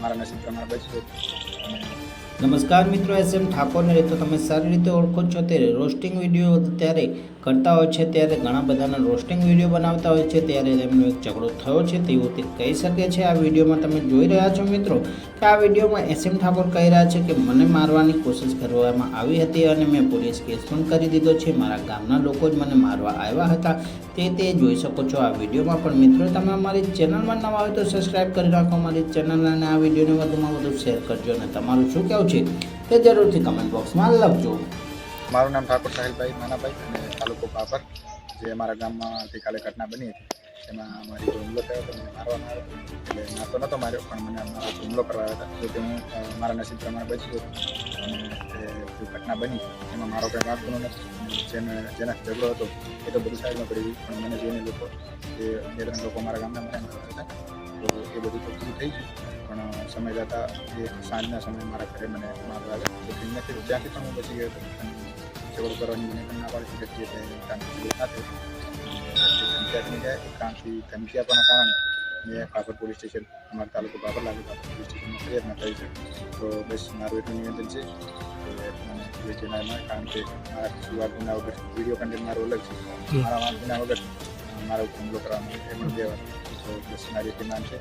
મારા નસીબ નમસ્કાર મિત્રો, એસ. એમ. ઠાકોરને તો તમે સારી રીતે ઓળખો છો ત્યારે રોસ્ટિંગ વીડિયો ત્યારે કરતા હોય છે, ત્યારે ઘણા બધાના રોસ્ટિંગ વીડિયો બનાવતા હોય છે, ત્યારે તેમનો એક ઝઘડો થયો છે તેવું તે કહી શકે છે. આ વિડીયોમાં તમે જોઈ રહ્યા છો મિત્રો, કે આ વિડીયોમાં એસ. એમ. ઠાકોર કહી રહ્યા છે કે, મને મારવાની કોશિશ કરવામાં આવી હતી અને મેં પોલીસ કેસ પણ કરી દીધો છે. મારા ગામના લોકો જ મને મારવા આવ્યા હતા. તે તે જોઈ શકો છો આ વિડીયોમાં. પણ મિત્રો, તમે અમારી ચેનલમાં નવા હોય તો સબસ્ક્રાઈબ કરી રાખો. અમારી ચેનલ અને આ વિડીયોને વધુમાં વધુ શેર કરજો અને તમારું શું કહેવું છે તે જરૂરથી કમેન્ટ બોક્સમાં લખજો. મારું નામ ઠાકોર સાહિલભાઈ નાનાભાઈ અને તાલુકો પાપર જે અમારા ગામમાં આવતીકાલે ઘટના બની હતી. એમાં મારી જો હુમલો થયો હતો, મને મારવામાં આવ્યો એટલે મારતો નહોતો માર્યો, પણ મને હુમલો કરવા આવ્યા હતા. જો હું મારા નસીબ પ્રમાણે બચી ગયો અને ઘટના બની એમાં મારો કંઈ વાંક ગુનો નથી. જેને, જેના ઝઘડો હતો એ તો બધું સાઈડમાં પડી ગયું પણ મને જોઈને લોકો, જે બે ત્રણ લોકો મારા ગામના મને હતા, તો એ બધું તો થઈ ગયું. પણ સમય જતાં એ સાંજના સમયે મારા ઘરે મને મારવા આવ્યા. તો ત્યાંથી ત્યાંથી પણ હું બચી ગયો હતો ઝઘડો કરવાની મને પણ ના પાડી થાય ધમકી જાય કામથી ધમકી આપવાના કારણે મેં કાપડ પોલીસ સ્ટેશન, અમારા તાલુકો બાબર લાગે પોલીસ સ્ટેશનમાં ફરિયાદ નોંધાવી છે. તો બસ, મારું એટલું નિવેદન છે. સ્ટેશનમાં કારણ કે મારા ગુના વગર વીડિયો કન્ટેન્ટ મારો અલગ છે મારા ગુના વગર મારો હુમલો કરવાનો આવ્યો એ પણ તો બસ એટલી છે.